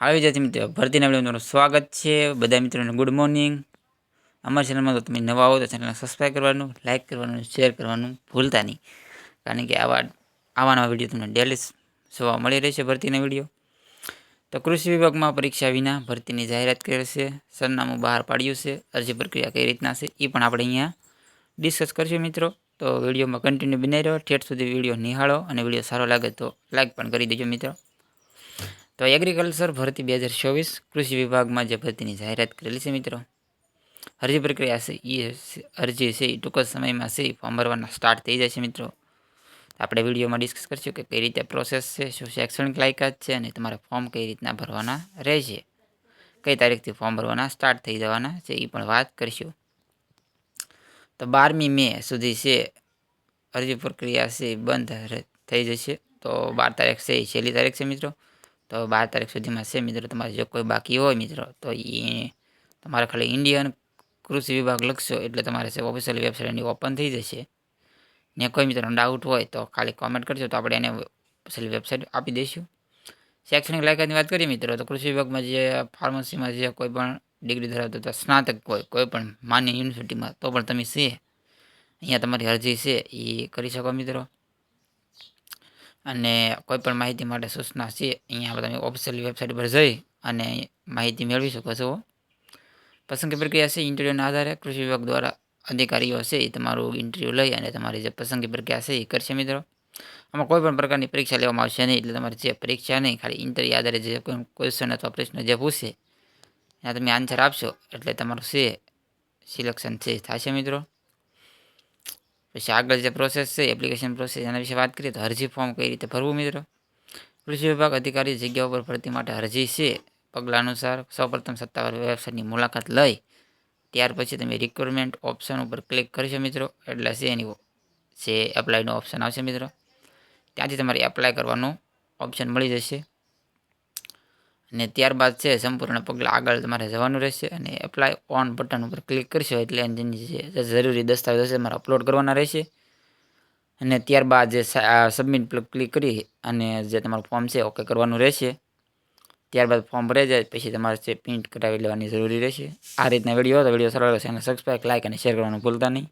આવી જતી મિત્રો. ભરતીના વીડિયો તમારું સ્વાગત છે. બધા મિત્રોને ગુડ મોર્નિંગ અમારા ચેનલમાં તો તમે નવા આવો તો ચેનલને સબસ્ક્રાઈબ કરવાનું લાઇક કરવાનું શેર કરવાનું ભૂલતા નહીં. કારણ કે આવા આવા નવા વીડિયો તમને ડેલી જોવા મળી રહેશે ભરતીના વીડિયો. તો કૃષિ વિભાગમાં પરીક્ષા વિના ભરતીની જાહેરાત કરી છે. સરનામું બહાર પાડ્યું છે. અરજી પ્રક્રિયા કઈ રીતના છે એ પણ આપણે અહીંયા ડિસ્કસ કરીશું મિત્રો. તો વિડીયોમાં કન્ટિન્યુ બનાવી રહ્યો. ઠેઠ સુધી વીડિયો નિહાળો અને વીડિયો સારો લાગે તો લાઇક પણ કરી દેજો મિત્રો. તો એગ્રીકલ્ચર ભરતી બે હજાર ચોવીસ કૃષિ વિભાગમાં જે ભરતીની જાહેરાત કરેલી છે મિત્રો, અરજી પ્રક્રિયા છે એ અરજી છે એ ટૂંક જ સમયમાં છે ફોર્મ ભરવાના સ્ટાર્ટ થઈ જશે મિત્રો. આપણે વિડીયોમાં ડિસ્કસ કરીશું કે કઈ રીતે પ્રોસેસ છે, શું શૈક્ષણિક લાયકાત છે અને તમારે ફોર્મ કઈ રીતના ભરવાના રહેશે. કઈ તારીખથી ફોર્મ ભરવાના સ્ટાર્ટ થઈ જવાના છે એ પણ વાત કરીશું. તો બારમી મે સુધી છે, અરજી પ્રક્રિયા છે, બંધ થઈ જશે. તો બાર તારીખ છે એ છેલ્લી તારીખ છે મિત્રો. તો બાર તારીખ સુધીમાં છે મિત્રો, તમારે જો કોઈ બાકી હોય મિત્રો, તો એ તમારે ખાલી ઇન્ડિયન કૃષિ વિભાગ લખશો, એટલે તમારે છે ઓફિશિયલ વેબસાઇટ એની ઓપન થઈ જશે. ને કોઈ મિત્રોનો ડાઉટ હોય તો ખાલી કોમેન્ટ કરજો, તો આપણે એને ઓફિશિયલ વેબસાઇટ આપી દઈશું. શૈક્ષણિક લાયકાતની વાત કરીએ મિત્રો, તો કૃષિ વિભાગમાં જે ફાર્મસીમાં જે કોઈ પણ ડિગ્રી ધરાવતો તો સ્નાતક હોય, કોઈ પણ માન્ય યુનિવર્સિટીમાં તો પણ તમે છે. અહીંયા તમારી અરજી છે એ કરી શકો મિત્રો. અને કોઈપણ માહિતી માટે સૂચના છે, અહીંયા તમે ઓફિશિયલ વેબસાઇટ પર જઈ અને માહિતી મેળવી શકો છો. પસંદગી પ્રક્રિયા છે ઇન્ટરવ્યૂના આધારે કૃષિ વિભાગ દ્વારા અધિકારીઓ છે, એ તમારું ઇન્ટરવ્યૂ લઈ અને તમારી જે પસંદગી પ્રક્રિયા છે, એ કરશે મિત્રો. આમાં કોઈ પણ પ્રકારની પરીક્ષા લેવામાં આવશે નહીં, એટલે તમારી જે પરીક્ષા નહીં, ખાલી ઇન્ટરવ્યૂ આધારે જે કોઈ ક્વેશ્ચન અથવા પ્રશ્ન જે પૂછશે એના તમે આન્સર આપશો, એટલે તમારું છે સિલેક્શન છે થશે મિત્રો. પછી આગળ જે પ્રોસેસ છે એપ્લિકેશન પ્રોસેસ એના વિશે વાત કરીએ તો અરજી ફોર્મ કઈ રીતે ભરવું મિત્રો? કૃષિ વિભાગ અધિકારી જગ્યા ઉપર ભરતી માટે અરજી છે. પગલા અનુસાર સૌપ્રથમ સત્તાવાર વેબસાઇટની મુલાકાત લઈ, ત્યાર પછી તમે રિક્વાયરમેન્ટ ઓપ્શન ઉપર ક્લિક કરશો મિત્રો. એટલે છે એની જે એપ્લાયનો ઓપ્શન આવશે મિત્રો. ત્યાંથી તમારે એપ્લાય કરવાનું ઓપ્શન મળી જશે. અને ત્યારબાદ છે સંપૂર્ણ પગલાં આગળ તમારે જવાનું રહેશે અને એપ્લાય ઓન બટન ઉપર ક્લિક કરશો એટલે એની જે જરૂરી દસ્તાવેજ હશે તમારે અપલોડ કરવાના રહેશે. અને ત્યારબાદ જે સબમિટ પર ક્લિક કરી અને જે તમારું ફોર્મ છે ઓકે કરવાનું રહેશે. ત્યારબાદ ફોર્મ ભરાઈ જાય પછી તમારે જે પ્રિન્ટ કરાવી લેવાની જરૂરી રહેશે. આ રીતના વીડિયો હતો વીડિયો સરળ હશે અને સબસ્ક્રાઈબ લાઇક અને શેર કરવાનું ભૂલતા નહીં.